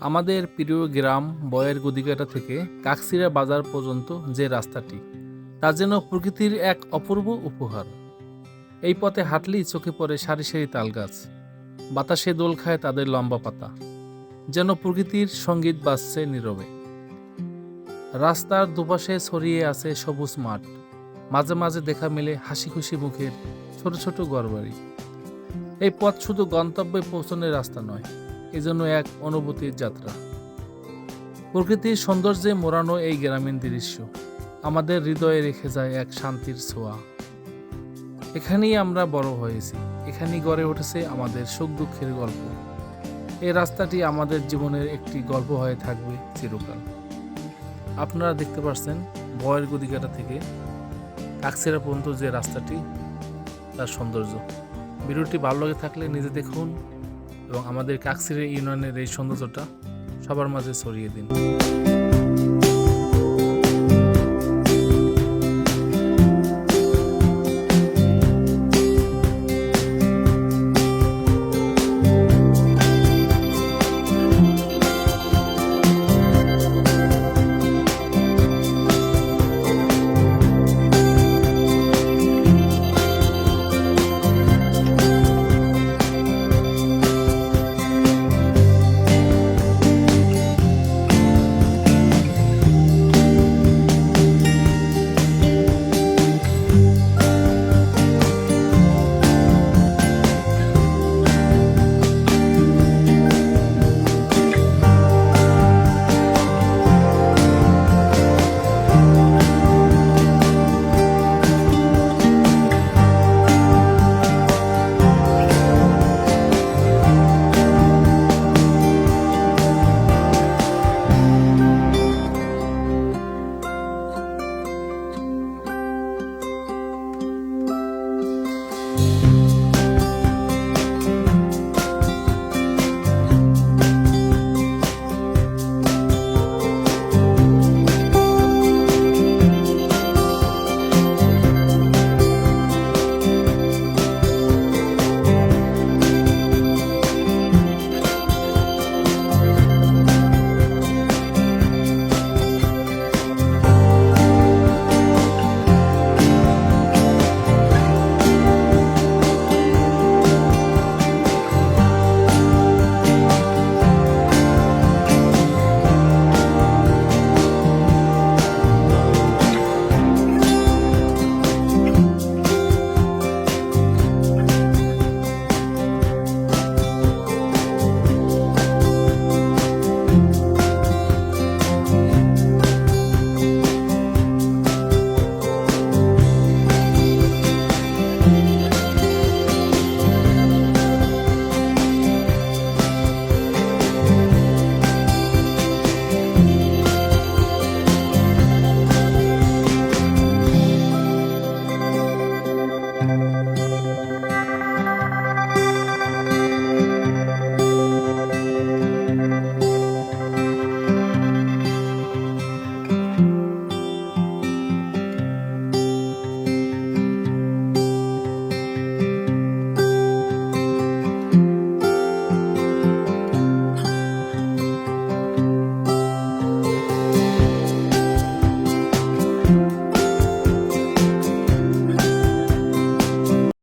আমাদের প্রিয় গ্রাম বয়ের গদিকাটা থেকে কাকসিরা বাজার পর্যন্ত যে রাস্তাটি, তা যেন প্রকৃতির এক অপূর্ব উপহার। এই পথে হাঁটলেই চোখে পড়ে সারি সারি তাল গাছ বাতাসে দোল খায় তাদের লম্বা পাতা। যেন প্রকৃতির সংগীত বাজছে নীরবে। রাস্তার দুপাশে ছড়িয়ে আছে সবুজ মাঠ। মাঝে মাঝে দেখা মেলে হাসি খুশি মুখের ছোট ছোট ঘরবাড়ি এই পথ শুধু গন্তব্যে পৌঁছানোর রাস্তা নয় এজন্য এক অনুভূতির যাত্রা। প্রকৃতির সৌন্দর্যে মোড়ানো এই গ্রামীণ দৃশ্য আমাদের হৃদয়ে রেখে যায় এক শান্তির ছোঁয়া। এখানেই আমরা বড় হয়েছি, এখানেই গড়ে উঠেছে আমাদের সুখ দুঃখের গল্প। এই রাস্তাটি আমাদের জীবনের একটি গল্প হয়ে থাকবে চিরকাল। আপনারা দেখতে পাচ্ছেন বয়ের গদিকাটা থেকে কাকসিরা পর্যন্ত যে রাস্তাটি, তার সৌন্দর্য। ভিডিওটি ভালো লাগে থাকলে নিজে দেখুন এবং আমাদের কাকসিরে ইউনিয়নের এই সৌন্দর্যটা সবার মাঝে ছড়িয়ে দিন।